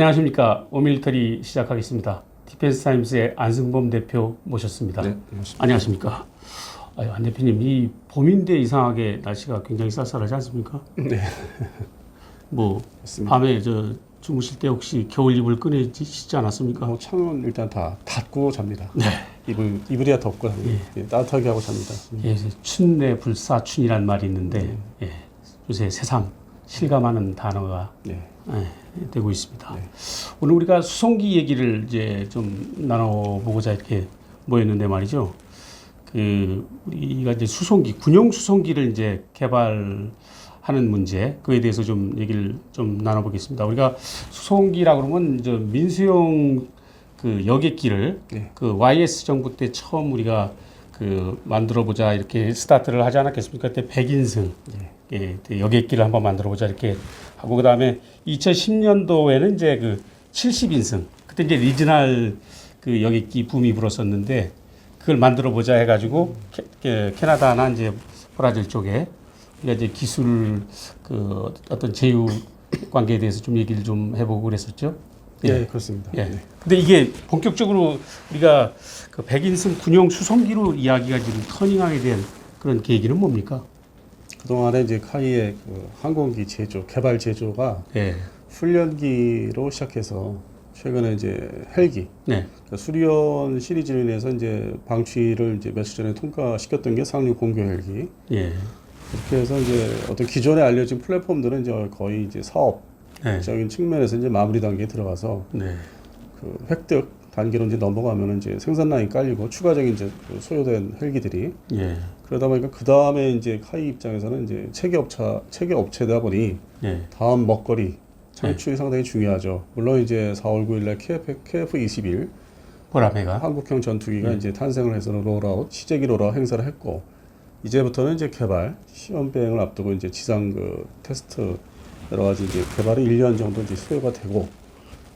안녕하십니까. 오밀터리 시작하겠습니다. 디펜스 타임스의 안승범 대표 모셨습니다. 네, 안녕하십니까. 안녕하십니까. 아유, 안 대표님, 이 봄인데 이상하게 날씨가 굉장히 쌀쌀하지 않습니까? 네, 뭐 맞습니다. 밤에 저 주무실 때 혹시 겨울 이불 꺼내시지 않았습니까? 뭐 창은 일단 다 닫고 잡니다. 네. 이불 이불이야 덥고 예, 따뜻하게 하고 잡니다. 예, 춘내 불사춘이란 말이 있는데 예, 요새 세상 실감하는 단어가 네, 예, 되고 있습니다. 네. 오늘 우리가 수송기 얘기를 이제 좀 나눠보고자 이렇게 모였는데 말이죠. 그 우리가 이제 수송기 군용 수송기를 이제 개발하는 문제 그에 대해서 좀 얘기를 좀 나눠보겠습니다. 우리가 수송기라 그러면 저 민수용 그 여객기를 네. 그 YS 정부 때 처음 우리가 그 만들어 보자 이렇게 스타트를 하지 않았겠습니까? 그때 백인승 네. 예, 그 여객기를 한번 만들어 보자 이렇게 하고 그 다음에 2010년도에는 이제 그 70인승 그때 이제 리지널 그 여객기 붐이 불었었는데 그걸 만들어 보자 해가지고 캐, 캐, 캐나다나 이제 브라질 쪽에 우리가 이제 기술 그 어떤 제휴 관계에 대해서 좀 얘기를 좀 해보고 그랬었죠. 예, 그렇습니다. 예. 네. 근데 이게 본격적으로 우리가 그 백인승 군용 수송기로 이야기가 지금 터닝하게 된 그런 계기는 뭡니까? 그동안에 이제 카이의 그 항공기 제조, 개발 제조가 예. 훈련기로 시작해서 최근에 이제 헬기, 네. 그러니까 수리원 시리즈로 인해서 이제 방취를 이제 며칠 전에 통과시켰던 게 상륙 공교 헬기. 예. 그렇게 해서 이제 어떤 기존에 알려진 플랫폼들은 이제 거의 이제 사업적인 네. 측면에서 이제 마무리 단계에 들어가서 네. 그 획득 단계로 이제 넘어가면 이제 생산 라인 깔리고 추가적인 이제 그 소요된 헬기들이 예. 그러다 보니까 그 다음에 이제 카이 입장에서는 이제 체계 업차 체계 업체다 보니 예. 다음 먹거리 창출이 상당히 중요하죠. 물론 이제 4월 9일날 KF, KF21 보라매가. 한국형 전투기가 네. 이제 탄생을 해서 롤아웃 시제기 롤아웃 행사를 했고 이제부터는 이제 개발 시험 비행을 앞두고 이제 지상 그 테스트 여러 가지 이제 개발이 1년 정도 이제 소요가 되고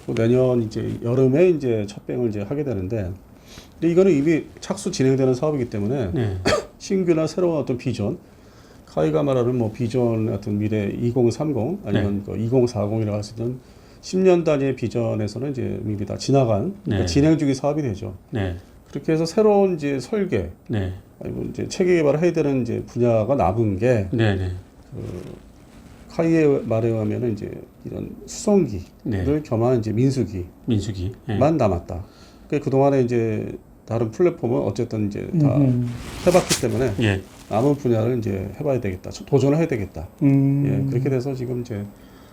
또 내년 이제 여름에 이제 첫 비행을 이제 하게 되는데 근데 이거는 이미 착수 진행되는 사업이기 때문에 네. 신규나 새로운 어떤 비전 카이가 말하는 뭐 비전 같은 미래 2030 아니면 그 2040이라고 할 수 있는 10년 단위의 비전에서는 이제 이미 다 지나간 그러니까 네. 진행 중의 사업이 되죠. 네. 그렇게 해서 새로운 이제 설계 네. 아니면 이제 체계 개발을 해야 되는 이제 분야가 남은 게 네. 네. 카이의 말에 의하면은 이제 이런 수송기를 네. 겸한 이제 민수기만 민수기. 예. 남았다. 그 그동안에 이제 다른 플랫폼은 어쨌든 이제 다 음. 해봤기 때문에 예. 남은 분야를 이제 해봐야 되겠다. 도전을 해야 되겠다. 음. 예, 그렇게 돼서 지금 이제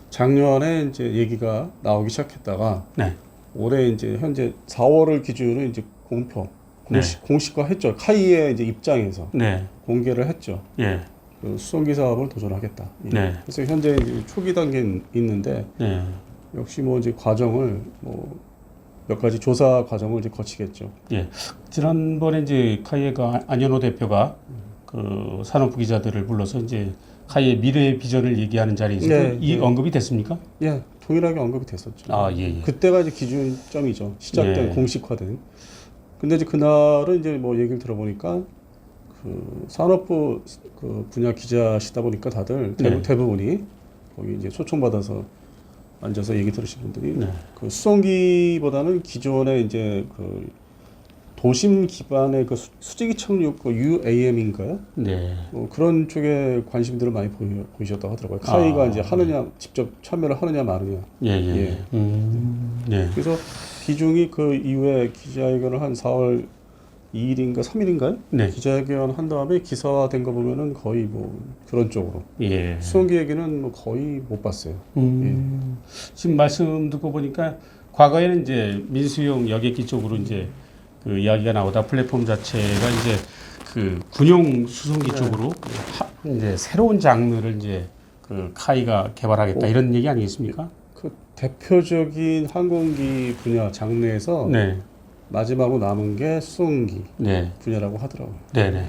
작년에 이제 얘기가 나오기 시작했다가 네. 올해 이제 현재 4월을 기준으로 이제 공표 공식, 공식화했죠. 카이의 이제 입장에서 네. 공개를 했죠. 예. 그 수송기 사업을 도전하겠다. 예. 네. 그래서 현재 이제 초기 단계에 있는데 네. 역시 뭐 이제 과정을 뭐 몇 가지 조사 과정을 이제 거치겠죠. 예. 지난번에 이제 카이에가 안현호 대표가 그 산업부 기자들을 불러서 이제 카이의 미래 비전을 얘기하는 자리에서 네, 이 네. 언급이 됐습니까? 예, 동일하게 언급이 됐었죠. 아, 예, 예. 그때가 이제 기준점이죠. 시작된 예. 공식화된. 근데 이제 그날은 이제 뭐 얘기를 들어보니까 그 산업부 그 분야 기자시다 보니까 다들 대부, 네. 대부분이 거기 이제 초청받아서 앉아서 얘기 들으신 분들이 네. 그 수송기보다는 기존의 이제 그 도심 기반의 그 수- 수직이 착륙 그 UAM인가요? 네. 뭐 그런 쪽에 관심들을 많이 보이, 보이셨다고 하더라고요. 카이가 아, 이제 하느냐 직접 참여를 하느냐 마느냐. 예, 예. 예. 예. 음. 네. 그래서 비중이 그 이후에 기자회견을 한 4월 2일인가 3일인가요? 네. 기자회견 한 다음에 기사화된 거 보면은 거의 뭐 그런 쪽으로 예. 수송기 얘기는 뭐 거의 못 봤어요. 음. 지금 말씀 듣고 보니까 과거에는 이제 민수용 여객기 쪽으로 이제 그 이야기가 나오다 플랫폼 자체가 이제 그 군용 수송기 쪽으로 하- 이제 새로운 장르를 이제 그 카이가 개발하겠다 이런 얘기 아니겠습니까? 그 대표적인 항공기 분야 장르에서 네, 마지막으로 남은 게 수송기 네, 분야라고 하더라고요. 네, 네.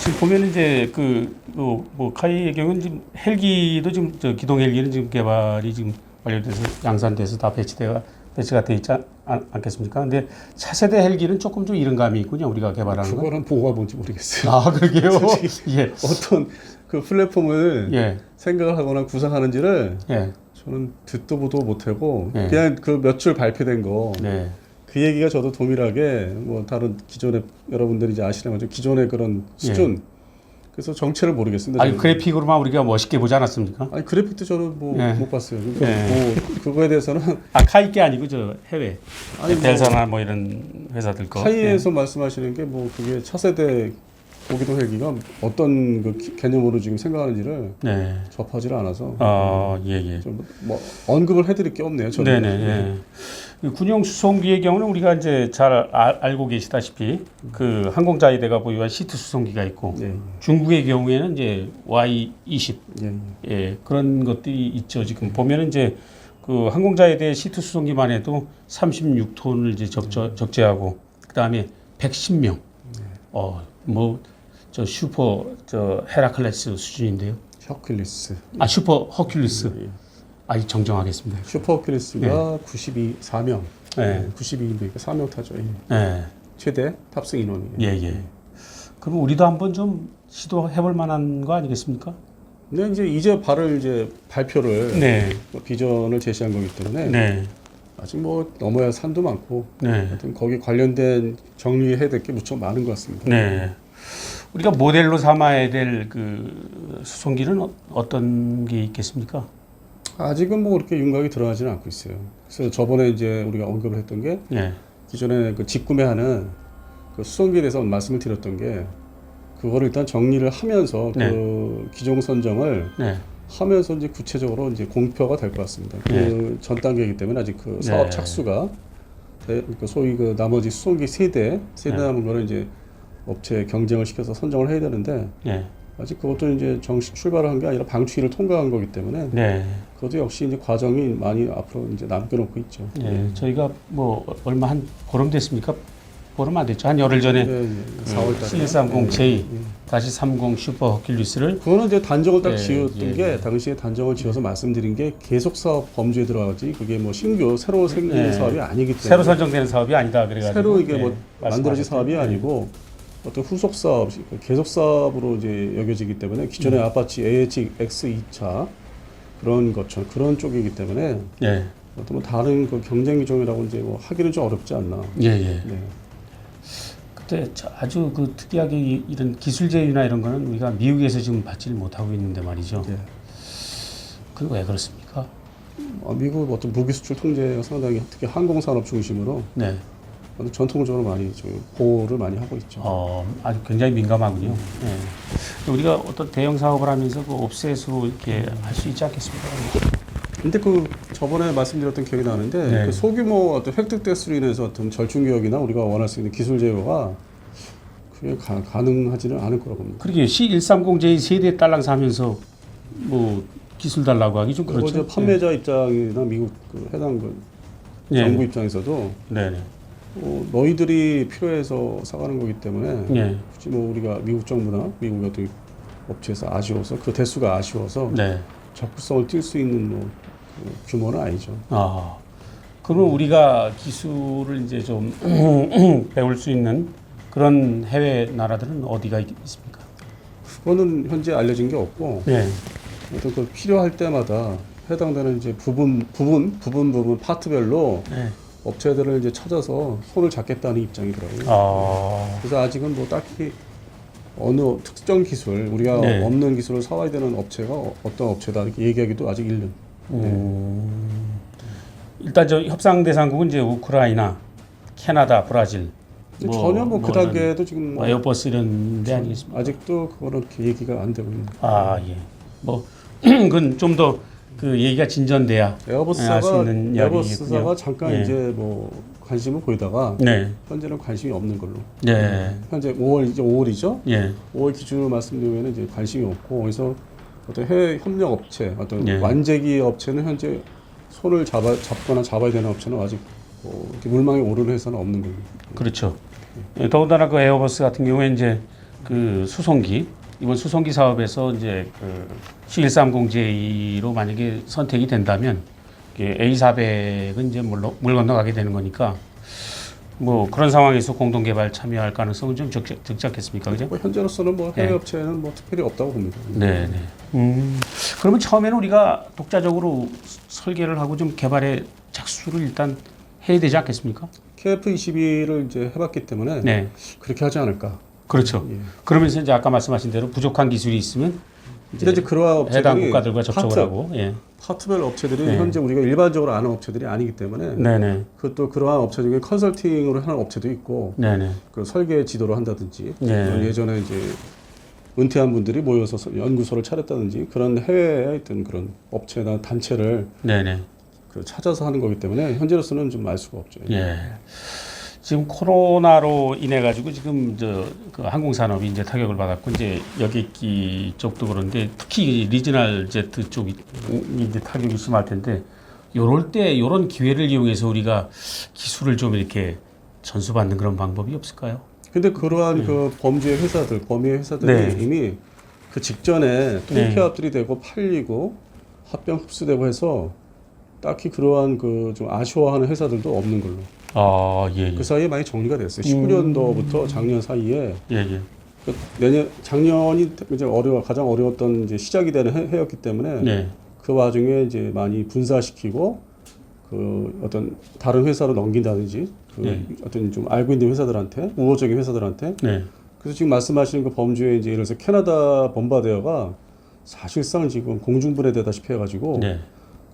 지금 보면 이제 그뭐 뭐 카이의 경우는 지금 헬기도 지금 저 기동 헬기는 지금 개발이 지금 완료돼서 양산돼서 다 배치돼가 배치가 돼 있지 않- 않, 않겠습니까? 근데 차세대 헬기는 조금 좀 이런 감이 있군요. 우리가 개발하는 거. 그거는 보고가 뭔지 모르겠어요. 아, 그러게요. 예. 어떤 그 플랫폼을 예. 생각을 하거나 구상하는지를 예. 저는 듣도 보도 못하고 네. 그냥 그 몇 줄 발표된 거 그 네. 얘기가 저도 동일하게 뭐 다른 기존의 여러분들이 이제 아시는 거죠 기존의 그런 수준 그래서 정체를 모르겠습니다. 아니 저는. 그래픽으로만 우리가 멋있게 보지 않았습니까? 아니 그래픽도 저는 뭐못 네. 봤어요. 그러니까 네. 뭐 그거에 대해서는 아 카이 게 아니고 저 해외 아니 뭐 델사나 뭐 이런 회사들 거. 하이에서 말씀하시는 게 뭐 그게 차세대 고기동 헬기가 어떤 그 기- 개념으로 지금 생각하는지를 예. 네. 접하지를 않아서 어, 예, 예. 좀 뭐 언급을 해드릴 게 없네요. 저는. 네네. 예. 그 군용 수송기의 경우는 우리가 이제 잘 아- 알고 계시다시피 그 항공자위대가 보유한 시트 수송기가 있고 예, 중국의 경우에는 이제 Y20 예, 예. 예, 그런 것들이 있죠. 지금 보면은 이제 그 항공자위대 시트 수송기만 해도 36톤을 이제 적재, 적재하고 그다음에 110명. 어, 뭐 저 슈퍼 저 헤라클레스 수준인데요. 셔클리스. 아, 슈퍼 허큘리스. 예. 아, 정정하겠습니다. 슈퍼 허큘리스가 92 4명. 네. 92인데 4명 타죠. 예. 예. 최대 탑승 인원이. 예, 예. 그럼 우리도 한번 좀 시도해 볼 만한 거 아니겠습니까? 근데 이제 이제 발을 이제 발표를 네. 뭐 비전을 제시한 거기 때문에 네. 아직 뭐 넘어야 산도 많고 네. 하여튼 거기 관련된 정리해야 될 게 무척 많은 것 같습니다. 네. 우리가 모델로 삼아야 될 그 수송기는 어- 어떤 게 있겠습니까? 아직은 뭐 그렇게 윤곽이 들어가지는 않고 있어요. 그래서 저번에 이제 우리가 언급을 했던 게 네. 기존에 그 직구매하는 그 수송기에 대해서 말씀을 드렸던 게 그거를 일단 정리를 하면서 네. 그 기종 선정을 네. 하면서 이제 구체적으로 이제 공표가 될 것 같습니다. 그 전 단계이기 때문에 아직 그 사업 네. 착수가 대- 그 소위 그 나머지 수송기 세대 세대 네. 남은 거를 이제 업체 경쟁을 시켜서 선정을 해야 되는데 네. 아직 그것도 이제 정식 출발을 한 게 아니라 방추위를 통과한 거기 때문에 네. 그것도 역시 이제 과정이 많이 앞으로 이제 남겨놓고 있죠. 네. 저희가 뭐 얼마 한 보름 됐습니까? 보름 안 됐죠. 한 열흘 전에 네, 네. 4월 달에 7130J 다시 30 슈퍼 허큘리스를 그거는 이제 단정을 딱 예, 지었던 예, 게 예. 당시에 단정을 지어서 말씀드린 게 계속 사업 범주에 들어가지 그게 뭐 신규 새로 생기는 예. 사업이 아니기 때문에 새로 선정되는 사업이 아니다 그래가지고 새로 이게 네, 뭐 만들어진. 사업이 네. 아니고 어떤 후속 사업, 계속 사업으로 이제 여겨지기 때문에 기존의 아파치 AHX2차 그런 것처럼 그런 쪽이기 때문에 네. 어떤 뭐 다른 그 경쟁 기종이라고 이제 뭐 하기는 좀 어렵지 않나. 예, 예. 네. 그때 자- 아주 그 특이하게 이- 이런 기술 제휴나 이런 거는 우리가 미국에서 지금 받지를 못하고 있는데 말이죠. 예. 그리고 왜 그렇습니까? 어, 미국 어떤 무기 수출 통제가 상당히 특히 항공 산업 중심으로 네. 전통적으로 많이 좀 보호를 많이 하고 있죠. 어, 아주 굉장히 민감하군요. 네. 우리가 어떤 대형 사업을 하면서 그 옵셋으로 이렇게 할 수 있지 않겠습니까? 근데 그 저번에 말씀드렸던 기억이 나는데 네. 그 소규모 어떤 획득 대수로 인해서 어떤 절충 기업이나 우리가 원할 수 있는 기술 제휴가 그게 가, 가능하지는 않을 거라고 봅니다. 그러게 C130J 세대 딸랑 사면서 뭐 기술 달라고 하기 좀 그렇죠. 판매자 입장이나 미국 그 해당 그 예. 정부 입장에서도 네. 네. 어, 너희들이 필요해서 사가는 거기 때문에 네. 굳이 뭐 우리가 미국 정부나 미국 어떤 업체에서 아쉬워서 그 대수가 아쉬워서 네. 적극성을 띌 수 있는 뭐, 그 규모는 아니죠. 아. 그러면 우리가 기술을 이제 좀 배울 수 있는 그런 해외 나라들은 어디가 있- 있습니까? 그거는 현재 알려진 게 없고 네. 어떤 그 필요할 때마다 해당되는 이제 부분 부분 부분 부분 파트별로 네. 업체들을 이제 찾아서 손을 잡겠다는 입장이더라고요. 아. 그래서 아직은 뭐 딱히 어느 특정 기술 우리가 네. 없는 기술을 사와야 되는 업체가 어- 어떤 업체다 이렇게 얘기하기도 아직 일른. 음. 일단 저 협상 대상국은 이제 우크라이나, 캐나다, 브라질. 근데 전혀 뭐 그 단계도 지금 뭐뭐 에어버스 이런 데 아니겠습니까? 아직도 그거는 이렇게 얘기가 안 되고 있는. 아 예. 뭐 그건 좀 더 그 얘기가 진전돼야 네, 할수 에어버스가 있는 에어버스가 이야기겠군요. 잠깐 예. 이제 뭐 관심을 보이다가 네. 현재는 관심이 없는 걸로. 네. 현재 5월 이제 5월이죠. 예. 5월 기준으로 말씀드리면 이제 관심이 없고 그래서 어떤 해외 협력 업체, 어떤 예. 완제기 업체는 현재 손을 잡아 잡거나 잡아야 되는 업체는 아직 뭐 이렇게 물망에 오르는 회사는 없는 거예요. 그렇죠. 예, 더군다나 그 에어버스 같은 경우에 이제 그 수송기 이번 수송기 사업에서 이제 그 C130J로 만약에 선택이 된다면 A400은 이제 물, 물 건너가게 되는 거니까 뭐 그런 상황에서 공동 개발 참여할 가능성은 좀 적지, 적지 않겠습니까, 그죠? 뭐 현재로서는 뭐 해외 네. 업체는 뭐 특별히 없다고 봅니다. 네, 네. 음, 그러면 처음에는 우리가 독자적으로 설계를 하고 좀 개발에 착수를 일단 해야 되지 않겠습니까? KF21을 이제 해봤기 때문에 네, 그렇게 하지 않을까. 그렇죠. 예. 그러면서 이제 아까 말씀하신 대로 부족한 기술이 있으면 근데 이제 그러한 해당 업체들이 국가들과 접촉을 파트, 하고, 예, 파트별 업체들이 네. 현재 우리가 일반적으로 아는 업체들이 아니기 때문에 네, 네, 그것도 그러한 업체 중에 컨설팅으로 하는 업체도 있고 네, 네, 그 설계 지도를 한다든지 네. 예전에 이제 은퇴한 분들이 모여서 서- 연구소를 차렸다든지 그런 해외에 있던 그런 업체나 단체를 네, 네. 그 찾아서 하는 거기 때문에 현재로서는 좀 알 수가 없죠. 예. 지금 코로나로 인해 가지고 지금 저 그 항공 산업이 이제 타격을 받았고 이제 여객기 쪽도 그런데 특히 리지널 제트 쪽이 이제 타격이 심할 텐데 요럴 때 요런 기회를 이용해서 우리가 기술을 좀 이렇게 전수받는 그런 방법이 없을까요? 근데 그러한 그 범죄 회사들, 범위 회사들이 네. 이미 그 직전에 네. 통폐합들이 되고 팔리고 합병 흡수되고 해서 딱히 그러한 그 좀 아쉬워하는 회사들도 없는 걸로. 아, 예, 예. 그 사이에 많이 정리가 됐어요. 19년도부터 작년 사이에 예, 예. 그 내년 작년이 이제 어려워 가장 어려웠던 이제 시작이 되는 해, 해였기 때문에 네. 그 와중에 이제 많이 분사시키고 그 어떤 다른 회사로 넘긴다든지 그 네. 어떤 좀 알고 있는 회사들한테 우호적인 회사들한테 네. 그래서 지금 말씀하시는 그 범죄에 이제 예를 들어서 캐나다 범바데어가 사실상 지금 공중분해되다시피 해가지고 네.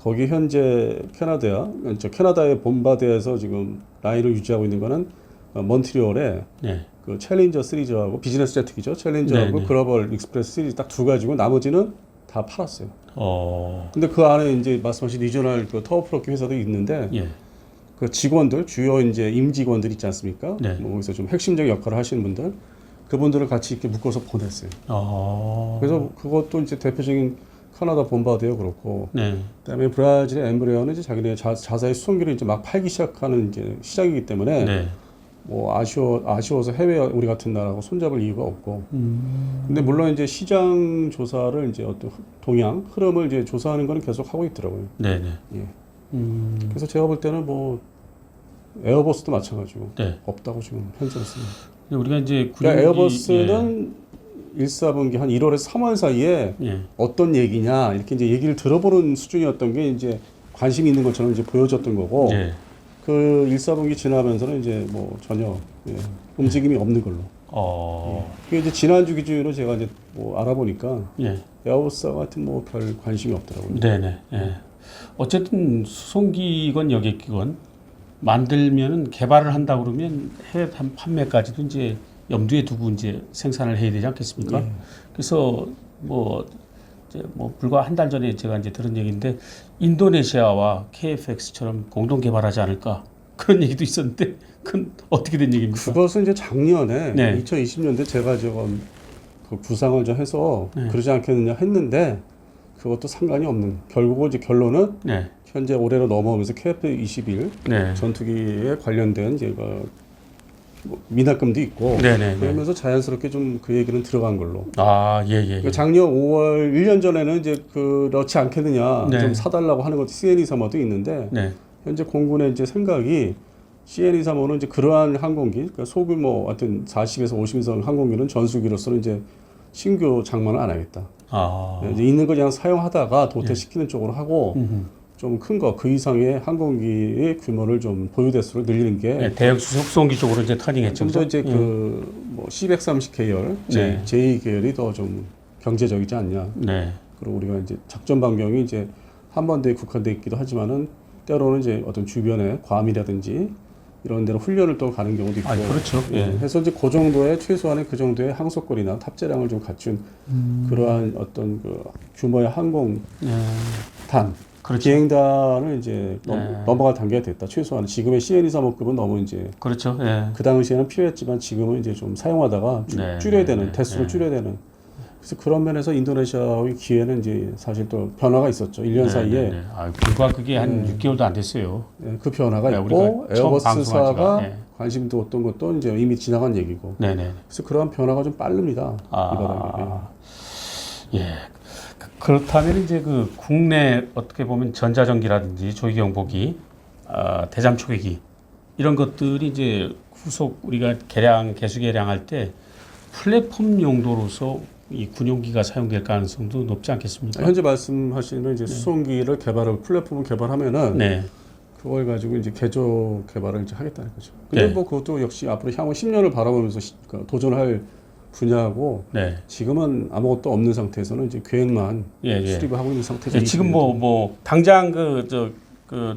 거기 현재 캐나다야 저 캐나다의 범바데에서 지금 라인을 유지하고 있는 거는 어, 몬트리올에 네. 그 챌린저 시리즈하고 비즈니스 제트기죠 챌린저하고 네, 네. 글로벌 익스프레스 시리즈 딱 두 가지고 나머지는 다 팔았어요. 어. 근데 그 안에 이제 말씀하신 리저널 그 터워프로키 회사도 있는데 예. 그 직원들 주요 이제 임직원들 있지 않습니까? 네. 뭐 거기서 좀 핵심적 역할을 하시는 분들 그분들을 같이 이렇게 묶어서 보냈어요. 어. 그래서 그것도 이제 대표적인 카나다 본바데요 그렇고 네. 그다음에 브라질의 엠브레어는 이제 자기네 자, 자사의 수송기를 이제 막 팔기 시작하는 이제 시작이기 때문에 네. 뭐 아쉬워 아쉬워서 해외 우리 같은 나라하고 손잡을 이유가 없고 음. 근데 물론 이제 시장 조사를 이제 어떤 흐- 동향 흐름을 이제 조사하는 거는 계속 하고 있더라고요. 네, 네. 예. 음. 그래서 제가 볼 때는 뭐 에어버스도 마찬가지고 네. 없다고 지금 현재로서는. 우리가 이제 그러니까 구형이- 에어버스는 1, 4분기 한 1월에서 3월 사이에 예. 예. 어떤 얘기냐 이렇게 이제 얘기를 들어보는 수준이었던 게 이제 관심이 있는 것처럼 이제 보여졌던 거고 예. 그 1, 4분기 지나면서는 이제 뭐 전혀 예, 움직임이 없는 걸로. 어. 그게 이제 지난주 기준으로 제가 이제 뭐 알아보니까 예. 에어버스 같은 뭐 별 관심이 없더라고요. 네네. 예. 어쨌든 수송기건 여객기건 만들면은 개발을 한다 그러면 해외 판- 판매까지도 이제 염두에 두고 이제 생산을 해야 되지 않겠습니까? 예. 그래서 뭐, 이제 뭐 불과 한 달 전에 제가 이제 들은 얘기인데 인도네시아와 KFX처럼 공동 개발하지 않을까 그런 얘기도 있었는데 그건 어떻게 된 얘기입니까? 그것은 이제 작년에 네. 2020년대 제가 저건 그 구상을 좀 해서 네. 그러지 않겠느냐 했는데 그것도 상관이 없는 결국은 이제 결론은 네, 현재 올해로 넘어오면서 KF-21 네, 전투기에 관련된 제가 뭐 미납금도 있고 네, 네, 네. 그러면서 자연스럽게 좀 그 얘기는 들어간 걸로. 아, 예, 예. 예. 작년 5월 1년 전에는 이제 그렇지 않겠느냐 네. 좀 사달라고 하는 것도 CN235도 있는데 네, 현재 공군의 이제 생각이 CN235는 이제 그러한 항공기, 그러니까 소규모 하여튼 40에서 50인승 항공기는 전수기로서는 이제 신규 장만을 안 하겠다. 아, 네, 이제 있는 거 그냥 사용하다가 도태시키는 쪽으로 하고 음흠. 좀 큰 거, 그 이상의 항공기의 규모를 좀 보유 대수를 늘리는 게 네, 대형 수송기 쪽으로 이제 터닝했죠. 좀더 그죠? 이제 예. 그뭐 C130 계열, 네. J, 계열이 더 좀 경제적이지 않냐. 네, 그리고 우리가 이제 작전 반경이 이제 한반도에 국한돼 있기도 하지만은 때로는 이제 어떤 주변에 괌이라든지 이런 데로 훈련을 또 가는 경우도 있고. 아, 그렇죠. 예. 예. 해서 이제 그 정도의 최소한의 그 정도의 항속거리나 탑재량을 좀 갖춘 음. 그러한 어떤 그 규모의 항공탄 네, 그렇죠. 비행단을 이제 넘, 네. 넘어갈 단계가 됐다. 최소한 지금의 CN235급은 너무 이제 그렇죠. 예. 그 당시에는 필요했지만 지금은 이제 좀 사용하다가 줄- 네, 줄여야 네, 되는 네, 대수를 네. 줄여야 되는 그래서 그런 면에서 인도네시아의 기회는 이제 사실 또 변화가 있었죠 1년 네, 사이에 네, 네. 아, 불과 그게 한 네. 6개월도 안 됐어요. 예, 그 변화가 네, 있고 에어버스사가 네. 관심 두었던 것도 이제 이미 지나간 얘기고 네, 네. 그래서 그러한 변화가 좀 빠릅니다 이 바닥에 예. 아. 그- 그렇다면 이제 그 국내 어떻게 보면 전자전기라든지 조기경보기, 아, 대잠 초계기 이런 것들이 이제 후속 우리가 개량 개수 개량할 때 플랫폼 용도로서 이 군용기가 사용될 가능성도 높지 않겠습니까? 현재 말씀하시는 이제 수송기를 개발을 플랫폼을 개발하면은 네, 그걸 가지고 이제 개조 개발을 이제 하겠다는 거죠. 근데 네. 뭐 그것도 역시 앞으로 향후 10년을 바라보면서 시- 그 도전할 분야고 네, 지금은 아무것도 없는 상태에서는 이제 계획만 예, 예. 수립을 하고 있는 상태죠. 예, 지금 뭐 뭐 당장 그 저 그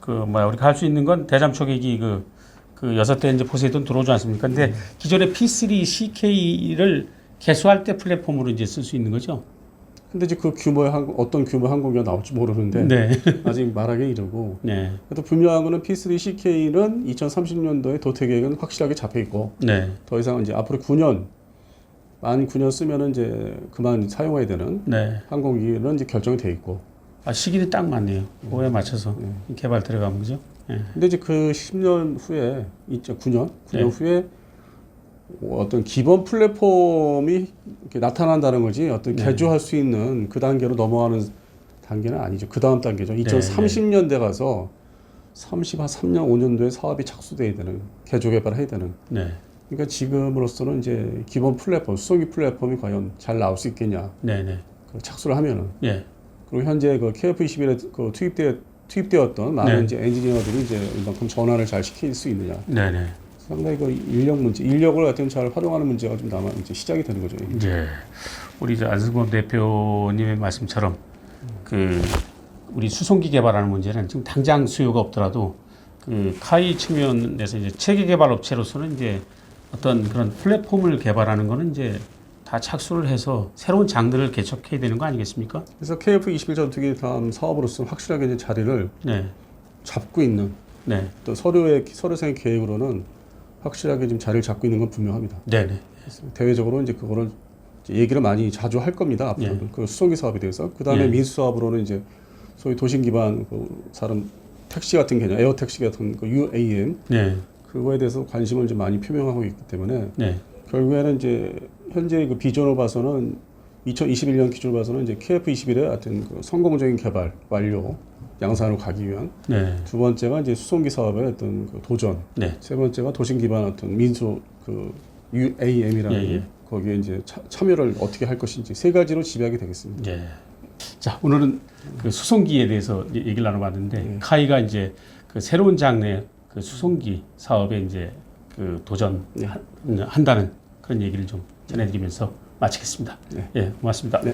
그 뭐야 우리가 할 수 있는 건 대잠 초계기 그그 여섯 대 이제 포세이돈 들어오지 않습니까? 근데 기존의 P3 CK를 개수할 때 플랫폼으로 이제 쓸 수 있는 거죠. 근데 이제 그 규모의 항, 어떤 규모 항공기가 나올지 모르는데 네, 아직 말하기 이르고 네, 그래도 분명한 거는 P3CK는 2030년도에 도태 계획은 확실하게 잡혀 있고 네, 더 이상 이제 앞으로 9년 만 9년 쓰면은 이제 그만 사용해야 되는 네. 항공기는 이제 결정이 돼 있고 아 시기는 딱 맞네요. 그거에 맞춰서 개발 들어가면 그죠? 예. 근데 이제 그 10년 후에 2009년 9년 네. 후에 어떤 기본 플랫폼이 이렇게 나타난다는 거지 어떤 네. 개조할 수 있는 그 단계로 넘어가는 단계는 아니죠. 그 다음 단계죠. 네, 2030년대 가서 30, 한 3년, 5년도에 사업이 착수돼야 되는 개조 개발을 해야 되는. 네, 그러니까 지금으로서는 이제 기본 플랫폼, 수송기 플랫폼이 과연 잘 나올 수 있겠냐. 네, 네, 그 착수를 하면은 예, 그리고 현재 그 KF21에 그 투입되 투입되었던 많은 네. 이제 엔지니어들이 이제 이만큼 전환을 잘 시킬 수 있느냐. 네, 네. 상당히 그 인력 문제, 인력을 하여튼 잘 활용하는 문제가 좀 남아 이제 시작이 되는 거죠. 이제 우리 이제 안승범 대표님의 말씀처럼 그 우리 수송기 개발하는 문제는 지금 당장 수요가 없더라도 그 카이 측면에서 이제 체계 개발 업체로서는 이제 어떤 그런 플랫폼을 개발하는 거는 이제 다 착수를 해서 새로운 장들을 개척해야 되는 거 아니겠습니까? 그래서 KF21 전투기 다음 사업으로서 확실하게 이제 자리를 네, 잡고 있는 네, 또 서류의 서류상의 계획으로는 확실하게 지금 자리를 잡고 있는 건 분명합니다. 네, 네, 대외적으로 이제 그거를 이제 얘기를 많이 자주 할 겁니다. 앞으로는 그 수송기 사업에 대해서 그 다음에 예. 민수 사업으로는 이제 소위 도심 기반 그 사람 택시 같은 개념, 에어 택시 같은 그 UAM 네, 그거에 대해서 관심을 좀 많이 표명하고 있기 때문에 네, 결국에는 이제 현재 그 비전을 봐서는 2021년 기준으로 봐서는 이제 KF21의 하여튼 그 성공적인 개발 완료 양산으로 가기 위한 네, 두 번째가 이제 수송기 사업의 어떤 그 도전 네, 세 번째가 도심 기반 어떤 민수 그 UAM이라는 예, 예. 거기에 이제 차, 참여를 어떻게 할 것인지 세 가지로 집약이 되겠습니다. 예. 자 오늘은 그 수송기에 대해서 얘기를 나눠봤는데 네. 카이가 이제 그 새로운 장르의 그 수송기 사업에 이제 그 도전 네. 한다는 그런 얘기를 좀 전해드리면서 마치겠습니다. 네. 예, 고맙습니다. 네.